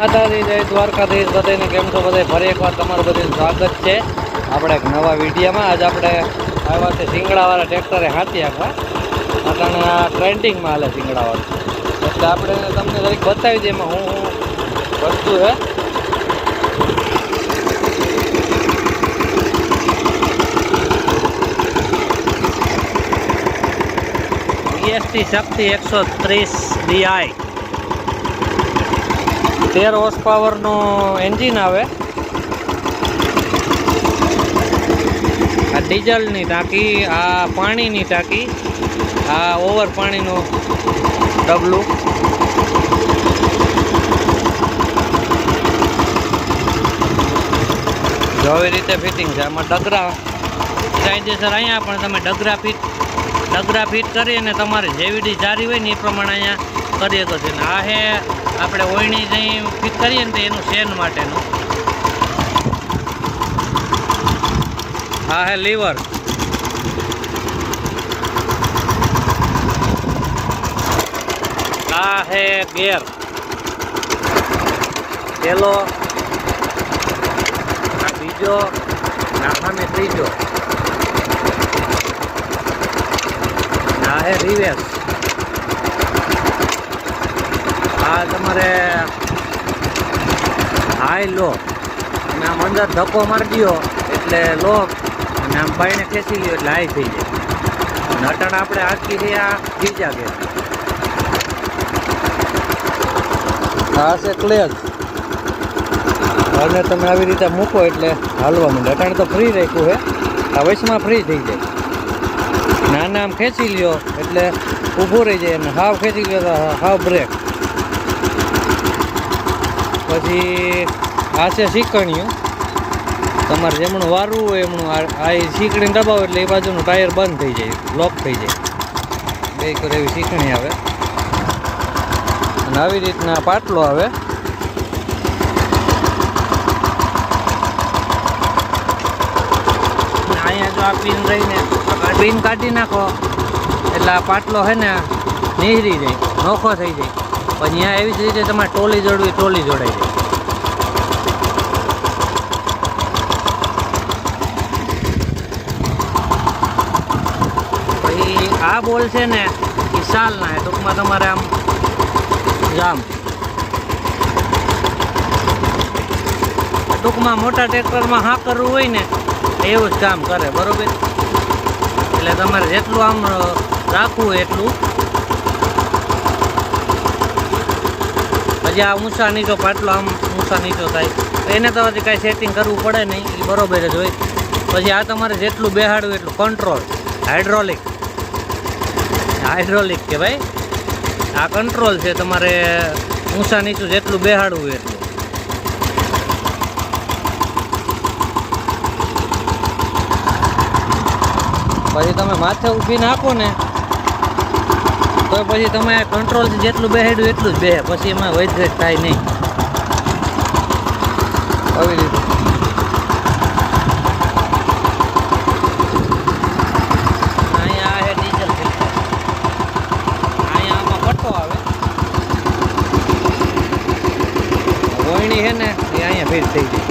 માતાજી જય દ્વારકાધીશ. બધાને કેમ છો? બધા ફરી એકવાર તમારું બધું સ્વાગત છે. આપણે એક નવા વિડીયામાં આજ આપણે આવ્યા છે શિંગડાવાળા ટ્રેક્ટરે હાથી આખવા અત્યારે ટ્રેન્ડિંગમાં હાલે શિંગડાવાળું. એટલે આપણે તમને દરેક બતાવી દઈએ એમાં હું હું વસ્તુ છે જીએસટી શક્તિ એકસો ત્રીસ ડીઆઈ તેર હોર્સ પાવરનું એન્જિન આવે. આ ડીઝલની ટાંકી, આ પાણીની ટાંકી, આ ઓવર પાણીનું ડબલું. જો આવી રીતે ફિટિંગ છે. આમાં ડગરા કાયદેસર અહીંયા પણ તમે ડગરા ફિટ ડગરા ફિટ કરી અને તમારે જેવીડી સારી હોય ને એ પ્રમાણે અહીંયા કરી શકો છો. ને આ હે આપણે ઓયણી જઈ ફિટ કરીએ ને તો એનું શેન માટેનું. આ હે, લીવર. આ હે, ગેર. પેલો. આ બીજો. સામે ત્રીજો. આ હે રિવેસ આ તમારે હાઈ લો. અને આમ અંદર ધક્કો મારી દો એટલે લો. અને આમ બાઈને ખેંચી લ્યો, એટલે હાઈ થઈ જાય. અને અટાણ આપણે આખી છે આ બીજા કે આ છે ક્લેજ. અને તમે આવી રીતે મૂકો એટલે હાલવા માંડે. અટાણે તો ફ્રી રાખ્યું હે. આ વચમાં ફ્રી થઈ જાય. નાના આમ ખેંચી લ્યો, એટલે ઊભું રહી જાય. અને હાવ ખેંચી લ્યો તો હાવ બ્રેક પછી આ છે શીકણીયું તમારે જેમણું વારવું હોય એમણું આ એ શીકણી દબાવો એટલે એ બાજુનું ટાયર બંધ થઈ જાય, લોક થઈ જાય. બે કરે એવી શીકણી આવે. અને આવી રીતના પાટલો આવે. અહીંયા જો આ પિન રહીને પિન કાઢી નાખો. એટલે આ પાટલો છે ને નીહરી જાય, નોખો થઈ જાય. અહીંયા એવી જ રીતે તમારે ટોલી જોડવી, ટોલી જોડાઈ જાય. પછી આ બોલ છે ને, એ સાલના ટૂંકમાં તમારે આમ જામ. ટૂંકમાં મોટા ટ્રેક્ટરમાં હા કરવું હોય ને એવું જ કામ કરે, બરોબર? એટલે તમારે જેટલું આમ રાખવું એટલું પછી આ ઊંચા નીચો પાટલો, આમ ઊંચા નીચો થાય. એને તો હજી કાંઈ સેટિંગ કરવું પડે નહીં એ બરોબર જ હોય. પછી આ તમારે જેટલું બેહાડવું એટલું કંટ્રોલ હાઇડ્રોલિક હાઇડ્રોલિક કહેવાય આ કંટ્રોલ છે તમારે ઊંચા નીચું જેટલું બેહાડવું એટલું. પછી તમે માથે ઊભી નાખો ને તો પછી તમે કંટ્રોલ જેટલું બેહાડ્યું એટલું જ બેહે પછી એમાં વૈદ્યટ થાય નહીં. આવી રીતે. આ છે ને એ અહીંયા ફિટ થઈ ગઈ.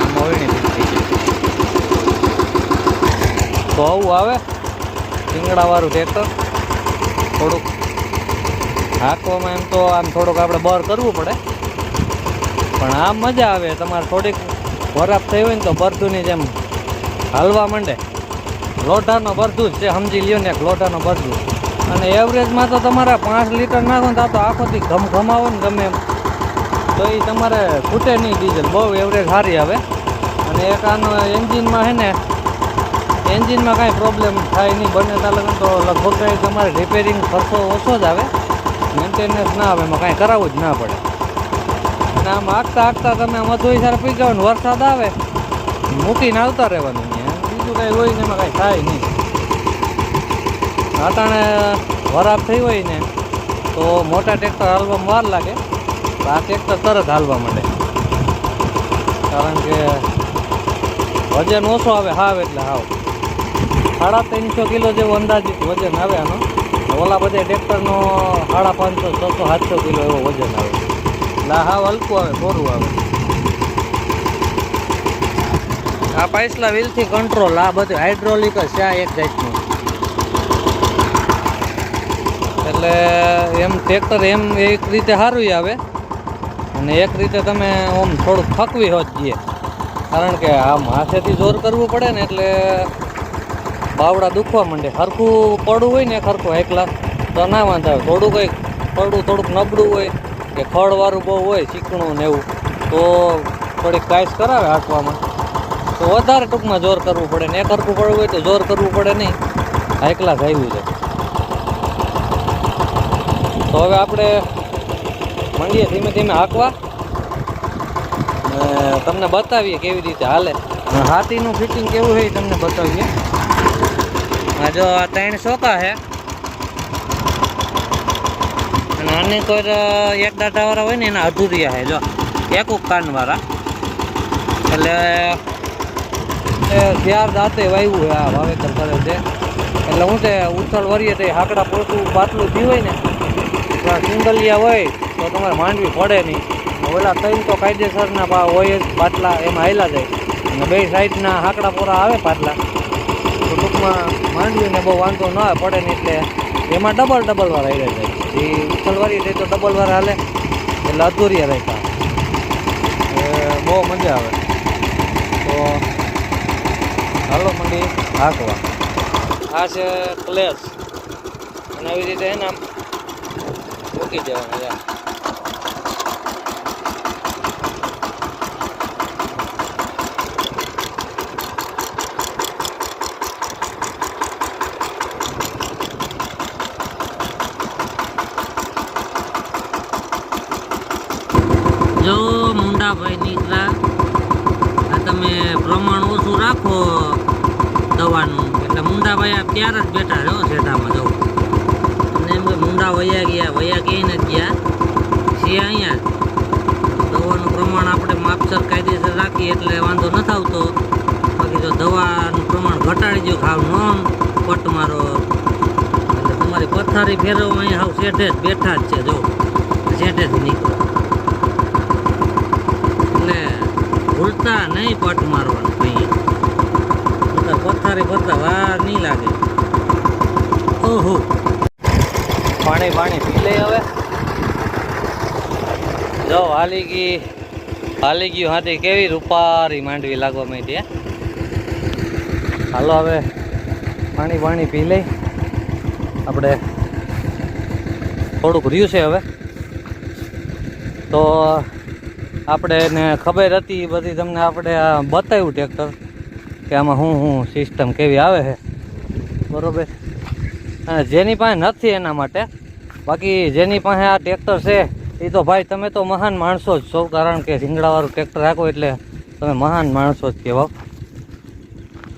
આમાં વોયણી ફિટ થઈ જાય તો આવું. આવે શિંગડાવાળું ટ્રેક્ટર થોડુંક હાંકવામાં એમ તો આમ થોડુંક આપણે બર કરવું પડે. પણ આમ મજા આવે, તમારે થોડીક ખોરાક થઈ હોય ને તો બરધુની જેમ હાલવા માંડે. લોઢાનો બરધું જ છે, સમજી લ્યો ને એક લોઢાનો બરધું અને એવરેજમાં તો તમારા પાંચ લીટર નાખો ને તો આખોથી તો ઘમાવો ને ગમે એમ. તો એ તમારે ખૂટે નહીં ડીઝલ, બહુ એવરેજ સારી આવે. અને એક આનો એન્જિનમાં છે ને એન્જિનમાં કાંઈ પ્રોબ્લેમ થાય નહીં, બંને ચાલે તો લગભગ કાંઈ તમારે રિપેરિંગ ખર્ચો ઓછો જ આવે. મેન્ટેનન્સ ના આવે, એમાં કાંઈ કરાવવું જ ના પડે. અને આમ આગતા આગતા તમે મધુઈ સારા પી જાઓ વરસાદ આવે, મૂકીને આવતા રહેવાનું અહીંયા. બીજું કાંઈ હોય ને એમાં કાંઈ થાય નહીં. અટાણે વરાપ થઈ હોય ને, તો મોટા ટ્રેક્ટર હાલવામાં વાર લાગે. આ ટ્રેક્ટર તરત હાલવા માંડે. કારણ કે વજન ઓછો આવે, હાવ એટલે હાવ. સાડા ત્રણસો કિલો જેવું અંદાજિત વજન આવે આનો. ઓલા બધા ટ્રેક્ટરનો સાડા પાંચસો, છસો, સાતસો કિલો એવો વજન આવે. એટલે હા હલકું આવે થોડું આવે. આ પાઇસલા વ્હીલથી કંટ્રોલ આ બધું હાઇડ્રોલિક જ છે, આ એક જાતનું. એટલે એમ ટ્રેક્ટર એમ એક રીતે સારું આવે. અને એક રીતે તમે આમ થોડુંક થકવી હોત જઈએ કારણ કે આમ હાથેથી જોર કરવું પડે ને એટલે બાવડા દુખવા માંડે. સરખું પડું હોય ને સરખું એકલા, તો ના વાંધો આવે થોડું કંઈક પડું થોડુંક નબળું હોય, કે ખડવાળું બહુ હોય, ચીકણું ને એવું, તો થોડીક કાયસ કરાવે હાંકવામાં. તો વધારે ટૂંકમાં જોર કરવું પડે ને સરખું પડવું હોય તો જોર કરવું પડે નહીં. એકલા જ છે. તો હવે આપણે માંડીએ ધીમે ધીમે હાંકવા. તમને બતાવીએ કેવી રીતે હાલે. હાથીનું ફિટિંગ કેવું એ તમને બતાવીએ. જો ત્રણ ચોકા છે. અને આની કોઈ એક દાંટાવાળા હોય ને એના અધૂરિયા છે, જો. એક કાનવાળા એટલે ચાર દાંતે વાવ્યું હોય આ વાવેતર કરે છે. એટલે હું તે ઉથળ વરીએ તે હાકડા પોતું પાતળું થયું હોય ને સિંગલિયા હોય, તો તમારે માંડવી પડે નહીં. ઓલા ત્રણ તો કાયદેસરના હોય જ, પાટલા એમાં હાયલા જાય. અને બે સાઈડના હાકડા પૂરા આવે પાટલા. તો ટૂંકમાં માંડવીને બહુ વાંધો ન પડે નહીં એટલે એમાં ડબલ ડબલ વાર હાલ્યા જાય એ ઉછળવારી રહી તો ડબલ વાર હાલે એટલે અધૂરિયા રહેતા એ બહુ મજા આવે. તો હાલો મંડી હાંકવા. આ છે ક્લેશ અને આવી રીતે એને આમ મૂકી દેવાના છે જો મુંડાભાઈ નીકળા આ તમે પ્રમાણ ઓછું રાખો દવાનું. એટલે મુંડાભાઈ આ ત્યાર જ બેઠા રહ્યો શેઠામાં જવું અને એમ કે મુંડા વયા ગયા, વયા ક્યાંય નથી ગયા. છીએ અહીંયા દવાનું પ્રમાણ આપણે માપસર કાયદેસર રાખીએ એટલે વાંધો નથી આવતો બાકી જો દવાનું પ્રમાણ ઘટાડી દો ખાવ નોન, પટ મારો. એટલે તમારી પથારી ફેરવવા અહીંયા હાવ શેઠે જ બેઠા જ છે, જો. શેઠેથી નીકળો એટલે ભૂલતા નહીં પટ મારવાનું કહીએ. બધા પથારી પથ્થા વાર નહીં લાગે. ઓહો. પાણી પાણી પી લઈ હવે. જો, હાલી ગઈ, હાલી ગયું હાથી. કેવી રૂપારી માંડવી લાગવા માંડી હાલો હવે, પાણી પાણી પી લઈ. આપણે થોડુંક રહ્યું છે હવે. તો આપણે એને ખબર હતી એ બધી તમને આપણે બતાવ્યું ટ્રેક્ટર કે આમાં શું શું સિસ્ટમ કેવી આવે છે. બરોબર? અને જેની પાસે નથી એના માટે, બાકી જેની પાસે આ ટ્રેક્ટર છે, એ તો ભાઈ તમે તો મહાન માણસો જ છો, કારણ કે રીંગડાવાળું ટ્રેક્ટર રાખો એટલે તમે મહાન માણસો જ કહેવાઓ.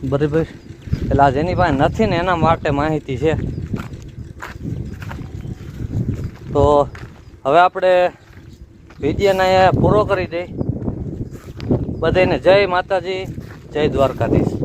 બરાબર? એટલે આ જેની પાસે નથી ને એના માટે માહિતી છે. તો હવે આપણે વિડીયોને પૂરો કરી દઈ બધાને જય માતાજી જય દ્વારકાધીશ.